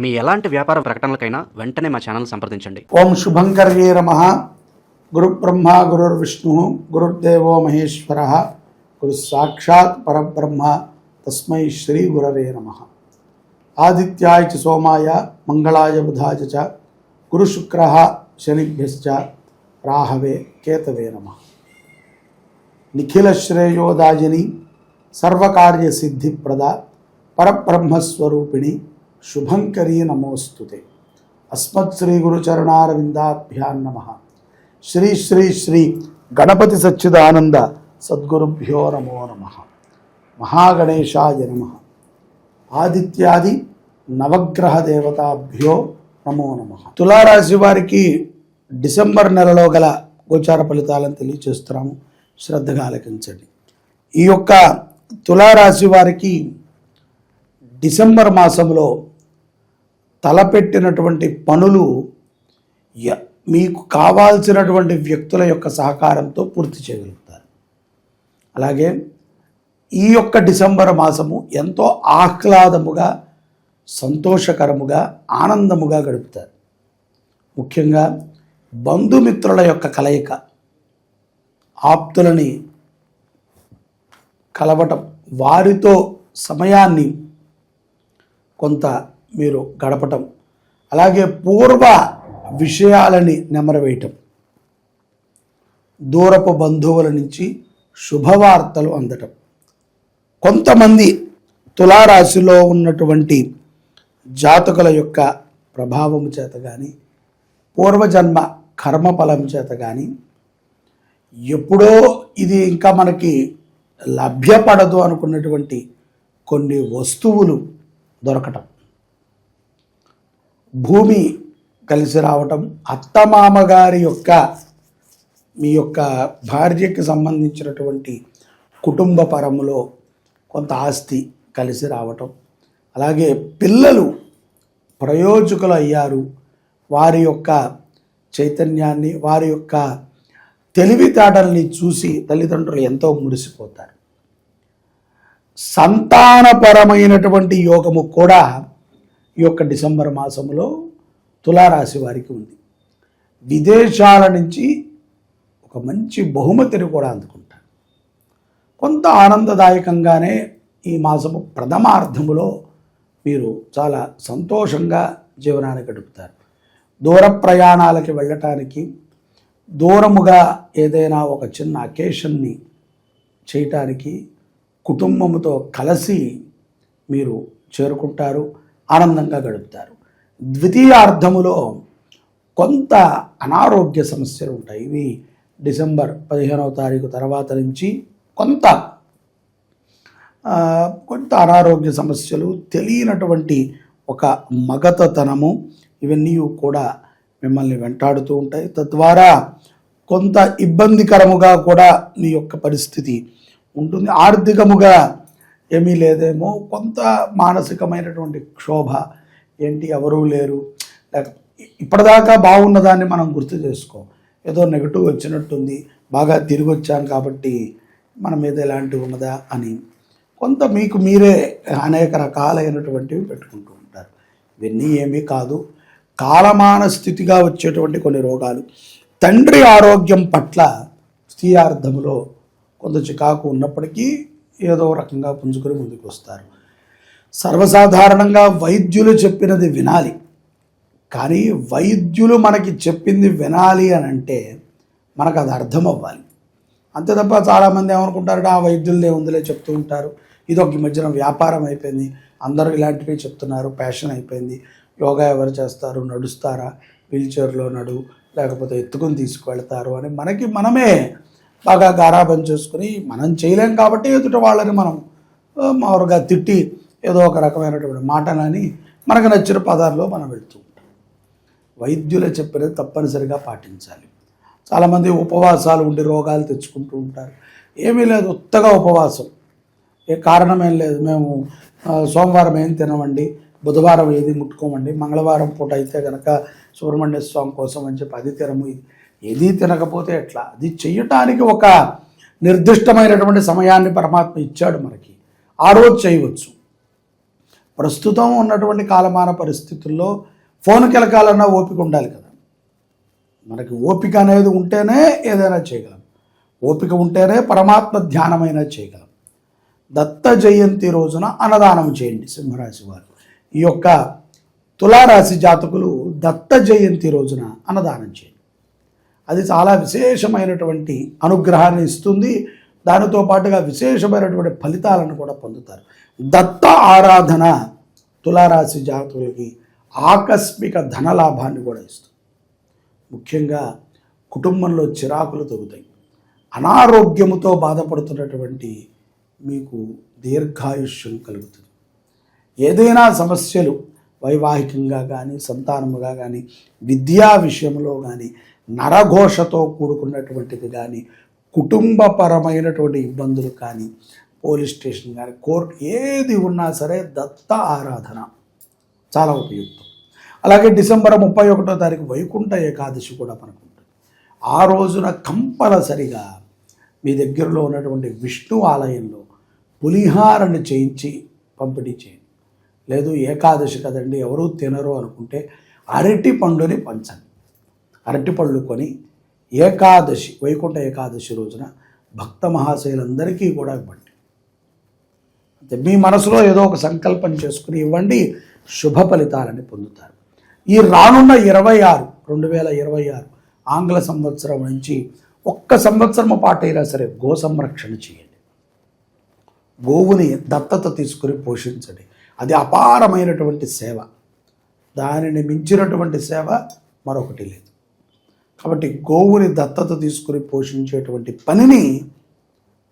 మీ ఎలాంటి వ్యాపార ప్రకటనలకైనా వెంటనే మా ఛానల్ సంప్రదించండి. ఓం శుభంకర్యే నమ. గురు బ్రహ్మ గురుర్విష్ణు గురుర్దేవో మహేశ్వర. గురు సాక్షాత్ పరబ్రహ్మ తస్మై శ్రీ గురవే నమ. ఆదిత్యాయ చ సోమాయ మంగళాయ బుధాయ చ గురు శుక్ర శనిభ్యశ్చ రాహవే కేతవే నమ. నిఖిల శ్రేయోదాయిని సర్వకార్య సిద్ధిప్రద పరబ్రహ్మస్వరూపిణి శుభంకరీ నమోస్తుతే. అస్మత్ శ్రీ గురుచరణారవిందాభ్యాం నమ. శ్రీ శ్రీ శ్రీ గణపతి సచ్చిదానంద సద్గురుభ్యో నమో నమ. మహాగణేశాయ నమ. ఆదిత్యాది నవగ్రహ దేవతాభ్యో నమో నమ. తులారాశి వారికి డిసెంబర్ నెలలో గల గోచార ఫలితాలను తెలియచేస్తున్నాము శ్రద్ధగా ఆలకించండి. ఈ యొక్క తులారాశి వారికి డిసెంబర్ మాసంలో తలపెట్టినటువంటి పనులు య- మీకు కావాల్సినటువంటి వ్యక్తుల యొక్క సహకారంతో పూర్తి చేయగలుగుతారు. అలాగే ఈ యొక్క డిసెంబర్ మాసము ఎంతో ఆహ్లాదముగా సంతోషకరముగా ఆనందముగా గడుపుతారు. ముఖ్యంగా బంధుమిత్రుల యొక్క కలయిక ఆప్తులని కలవటం వారితో సమయాన్ని కొంత మీరు గడపటం. అలాగే పూర్వ విషయాలని నెమరవేయటం. దూరపు బంధువుల నుంచి శుభవార్తలు అందటం. కొంతమంది తులారాశిలో ఉన్నటువంటి జాతకుల యొక్క ప్రభావం చేత కానీ పూర్వజన్మ కర్మఫలం చేత కానీ ఎప్పుడో ఇది ఇంకా మనకి లభ్యపడదు అనుకున్నటువంటి కొన్ని వస్తువులు దొరకటం. భూమి కలిసి రావటం అత్తమామగారి యొక్క మీ యొక్క భార్యకి సంబంధించినటువంటి కుటుంబ పరములో కొంత ఆస్తి కలిసి రావటం. అలాగే పిల్లలు ప్రయోజకులు అయ్యారు. వారి యొక్క చైతన్యాన్ని వారి యొక్క తెలివితేటల్ని చూసి తల్లిదండ్రులు ఎంతో మురిసిపోతారు. సంతానపరమైనటువంటి యోగము కూడా ఈ యొక్క డిసెంబర్ మాసంలో తులారాశి వారికి ఉంది. విదేశాల నుంచి ఒక మంచి బహుమతిని కూడా అందుకుంటారు. కొంత ఆనందదాయకంగానే ఈ మాసము ప్రథమార్థములో మీరు చాలా సంతోషంగా జీవనాన్ని గడుపుతారు. దూర ప్రయాణాలకి వెళ్ళటానికి దూరముగా ఏదైనా ఒక చిన్న అకేషన్ని చేయటానికి కుటుంబముతో కలిసి మీరు చేరుకుంటారు. ఆనందంగా గడుపుతారు. ద్వితీయార్థములో కొంత అనారోగ్య సమస్యలు ఉంటాయి. ఇవి డిసెంబర్ పదిహేనవ తారీఖు తర్వాత నుంచి కొంత కొంత అనారోగ్య సమస్యలు తెలియనటువంటి ఒక మగతతనము ఇవన్నీ కూడా మిమ్మల్ని వెంటాడుతూ ఉంటాయి. తద్వారా కొంత ఇబ్బందికరముగా కూడా మీ యొక్క పరిస్థితి ఉంటుంది. ఆర్థికముగా ఏమీ లేదేమో కొంత మానసికమైనటువంటి క్షోభ. ఏంటి? ఎవరూ లేరు. లేక ఇప్పటిదాకా బాగున్నదాన్ని మనం గుర్తు చేసుకో. ఏదో నెగటివ్ వచ్చినట్టుంది. బాగా తిరిగి వచ్చాం కాబట్టి మన మీద ఎలాంటివి ఉన్నదా అని. కొంత మీకు మీరే అనేక రకాలైనటువంటివి పెట్టుకుంటూ ఉంటారు. ఇవన్నీ ఏమీ కాదు. కాలమాన స్థితిగా వచ్చేటువంటి కొన్ని రోగాలు. తండ్రి ఆరోగ్యం పట్ల స్థియార్థములో కొంత చికాకు ఉన్నప్పటికీ ఏదో రకంగా పుంజుకొని ముందుకు వస్తారు. సర్వసాధారణంగా వైద్యులు చెప్పినది వినాలి. కానీ వైద్యులు మనకి చెప్పింది వినాలి అని అంటే మనకు అది అర్థం అవ్వాలి. అంతే తప్ప చాలామంది ఏమనుకుంటారు ఆ వైద్యులదే ఉందిలే చెప్తూ ఉంటారు. ఇది ఒక ఈ మధ్యన వ్యాపారం అయిపోయింది. అందరూ ఇలాంటివి చెప్తున్నారు. ప్యాషన్ అయిపోయింది. యోగా ఎవరు చేస్తారు? నడుస్తారా? వీల్ చైర్లో నడు. లేకపోతే ఎత్తుకుని తీసుకువెళ్తారు అని మనకి మనమే బాగా గారాబం చేసుకుని మనం చేయలేం కాబట్టి ఎదుట వాళ్ళని మనం మామూలుగా తిట్టి ఏదో ఒక రకమైనటువంటి మాటలని మనకు నచ్చిన పదాల్లో మనం వెళ్తూ ఉంటాం. వైద్యులు చెప్పినది తప్పనిసరిగా పాటించాలి. చాలామంది ఉపవాసాలు ఉండి రోగాలు తెచ్చుకుంటూ ఉంటారు. ఏమీ లేదు ఉత్తగా ఉపవాసం. ఏ కారణం ఏం లేదు మేము సోమవారం ఏం తినమండి బుధవారం ఏది ముట్టుకోమండి మంగళవారం పూట అయితే కనుక సుబ్రహ్మణ్య స్వామి కోసం అని చెప్పి అది తినము ఇది ఏది తినకపోతే ఎట్లా? అది చెయ్యటానికి ఒక నిర్దిష్టమైనటువంటి సమయాన్ని పరమాత్మ ఇచ్చాడు మనకి. ఆ రోజు చేయవచ్చు. ప్రస్తుతం ఉన్నటువంటి కాలమాన పరిస్థితుల్లో ఫోన్ కిలకాలన్నా ఓపిక ఉండాలి కదా. మనకి ఓపిక అనేది ఉంటేనే ఏదైనా చేయగలం. ఓపిక ఉంటేనే పరమాత్మ ధ్యానమైనా చేయగలం. దత్త జయంతి రోజున అన్నదానం చేయండి సింహరాశి వారు. ఈ యొక్క తులారాశి జాతకులు దత్త జయంతి రోజున అన్నదానం చేయండి. అది చాలా విశేషమైనటువంటి అనుగ్రహాన్ని ఇస్తుంది. దానితో పాటుగా విశేషమైనటువంటి ఫలితాలను కూడా పొందుతారు. దత్త ఆరాధన తులారాశి జాతకులకి ఆకస్మిక ధనలాభాన్ని కూడా ఇస్తుంది. ముఖ్యంగా కుటుంబంలో చిరాకులు తగ్గుతాయి అనారోగ్యముతో బాధపడుతున్నటువంటి మీకు దీర్ఘాయుష్యం కలుగుతుంది. ఏదైనా సమస్యలు వైవాహికంగా కానీ సంతానముగా కానీ విద్యా విషయంలో కానీ నరఘోషతో కూడుకున్నటువంటిది కానీ కుటుంబపరమైనటువంటి ఇబ్బందులు కానీ పోలీస్ స్టేషన్ కానీ కోర్టు ఏది ఉన్నా సరే దత్త ఆరాధన చాలా ఉపయుక్తం. అలాగే డిసెంబర్ ముప్పై ఒకటో తారీఖు వైకుంఠ ఏకాదశి కూడా మనకు ఉంటుంది ఆ రోజున కంపల్సరిగా మీ దగ్గరలో ఉన్నటువంటి విష్ణు ఆలయంలో పులిహారను చేయించి పంపిణీ చేయండి. లేదు ఏకాదశి కదండి ఎవరూ తినరు అనుకుంటే అరటి పండుని పంచండి. అరటిపళ్ళు కొని ఏకాదశి వైకుంఠ ఏకాదశి రోజున భక్త మహాశయులందరికీ కూడా ఇవ్వండి. అంటే మీ మనసులో ఏదో ఒక సంకల్పం చేసుకుని ఇవ్వండి శుభ ఫలితాలని పొందుతారు. ఈ రానున్న ఇరవై ఆరు రెండు వేల ఇరవై ఆరు ఆంగ్ల సంవత్సరం నుంచి ఒక్క సంవత్సరం పాటు అయినా సరే గో సంరక్షణ చేయండి. గోవుని దత్తత తీసుకుని పోషించండి. అది అపారమైనటువంటి సేవ. దానిని మించినటువంటి సేవ మరొకటి లేదు. కాబట్టి గోవుని దత్తత తీసుకుని పోషించేటువంటి పనిని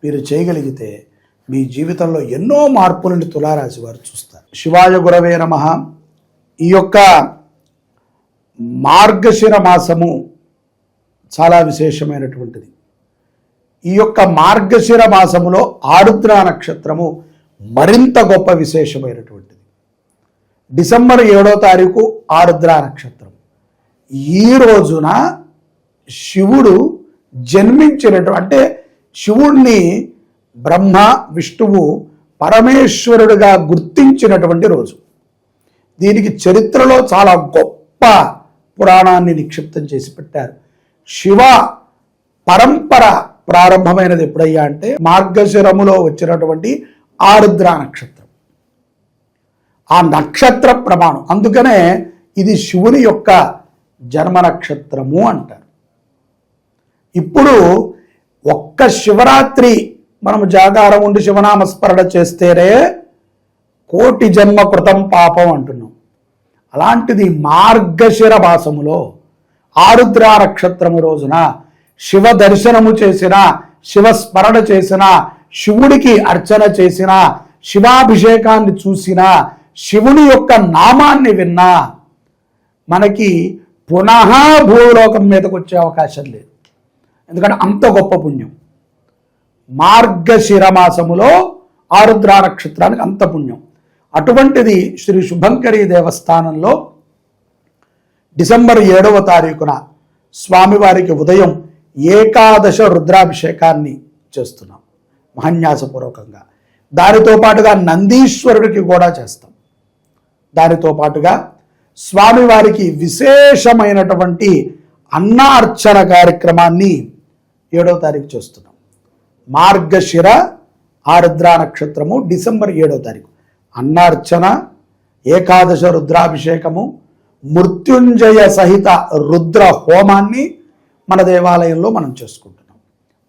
మీరు చేయగలిగితే మీ జీవితంలో ఎన్నో మార్పులను తులారాశి వారు చూస్తారు. శివాయ గురవే నమ. ఈ యొక్క మార్గశిర మాసము చాలా విశేషమైనటువంటిది. ఈ యొక్క మార్గశిర మాసములో ఆరుద్ర నక్షత్రము మరింత గొప్ప విశేషమైనటువంటిది. డిసెంబర్ ఏడో తారీఖు ఆరుద్ర నక్షత్రం. ఈ రోజున శివుడు జన్మించినట్టు అంటే శివుడిని బ్రహ్మ విష్ణువు పరమేశ్వరుడిగా గుర్తించినటువంటి రోజు. దీనికి చరిత్రలో చాలా గొప్ప పురాణాన్ని నిక్షిప్తం చేసి పెట్టారు. శివ పరంపర ప్రారంభమైనది ఎప్పుడయ్యా అంటే మార్గశిరములో వచ్చినటువంటి ఆరుద్ర నక్షత్రం. ఆ నక్షత్ర ప్రమాణం. అందుకనే ఇది శివుని యొక్క జన్మ నక్షత్రము అంటారు. ఇప్పుడు ఒక్క శివరాత్రి మనం జాగారం ఉండి శివనామస్మరణ చేస్తేనే కోటి జన్మ కృతం పాపం అంటున్నాం. అలాంటిది మార్గశిర మాసములో ఆరుద్ర నక్షత్రము రోజున శివ దర్శనము చేసిన శివ స్మరణ చేసిన శివుడికి అర్చన చేసిన శివాభిషేకాన్ని చూసిన శివుని యొక్క నామాన్ని విన్నా మనకి పునః భూలోకం మీదకు వచ్చే అవకాశం లేదు. ఎందుకంటే అంత గొప్ప పుణ్యం. మార్గశిర మాసములో ఆరుద్ర నక్షత్రానికి అంత పుణ్యం. అటువంటిది శ్రీ శుభంకరి దేవస్థానంలో డిసెంబర్ ఏడవ తారీఖున స్వామివారికి ఉదయం ఏకాదశ రుద్రాభిషేకాన్ని చేస్తున్నాం. మహన్యాసపూర్వకంగా. దానితో పాటుగా నందీశ్వరుడికి కూడా చేస్తాం. దానితో పాటుగా స్వామివారికి విశేషమైనటువంటి అన్నార్చన కార్యక్రమాన్ని ఏడవ తారీఖు చూస్తున్నాం. మార్గశిర ఆరుద్ర నక్షత్రము డిసెంబర్ ఏడవ తారీఖు. అన్నార్చన ఏకాదశ రుద్రాభిషేకము మృత్యుంజయ సహిత రుద్ర హోమాన్ని మన దేవాలయంలో మనం చేసుకుంటున్నాం.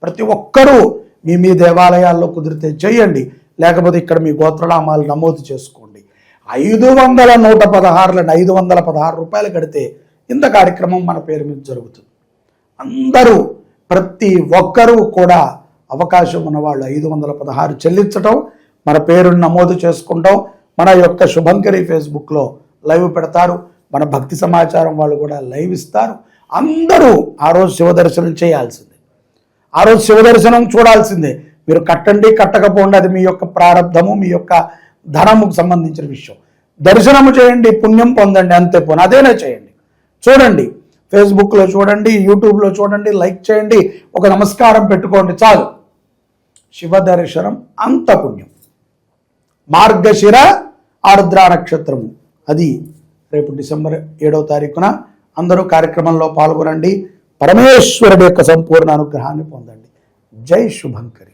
ప్రతి ఒక్కరూ మీ మీ దేవాలయాల్లో కుదిరితే చేయండి. లేకపోతే ఇక్కడ మీ గోత్రనామాలు నమోదు చేసుకోండి. ఐదు వందల నూట పదహారులను ఐదు వందల పదహారు రూపాయలు కడితే ఇంత కార్యక్రమం మన పేరు మీద జరుగుతుంది. అందరూ ప్రతి ఒక్కరూ కూడా అవకాశం ఉన్నవాళ్ళు ఐదు వందల పదహారు చెల్లించటం మన పేరును నమోదు చేసుకుంటాం మన యొక్క శుభంకరి ఫేస్బుక్లో లైవ్ పెడతారు మన భక్తి సమాచారం వాళ్ళు కూడా లైవ్ ఇస్తారు. అందరూ ఆ రోజు శివ దర్శనం చేయాల్సిందే. ఆ రోజు శివ దర్శనం చూడాల్సిందే. మీరు కట్టండి కట్టకపోండి అది మీ యొక్క ప్రారంధము మీ యొక్క ధనముకు సంబంధించిన విషయం. దర్శనము చేయండి పుణ్యం పొందండి అంతే పోను అదేనే చేయండి. చూడండి ఫేస్బుక్లో చూడండి యూట్యూబ్లో చూడండి లైక్ చేయండి ఒక నమస్కారం పెట్టుకోండి చాలు. శివ దర్శనం అంత పుణ్యం మార్గశిర ఆర్ద్ర నక్షత్రము. అది రేపు డిసెంబర్ ఏడవ తారీఖున అందరూ కార్యక్రమంలో పాల్గొనండి. పరమేశ్వరుడు యొక్క సంపూర్ణ అనుగ్రహాన్ని పొందండి. జై శుభంకరి.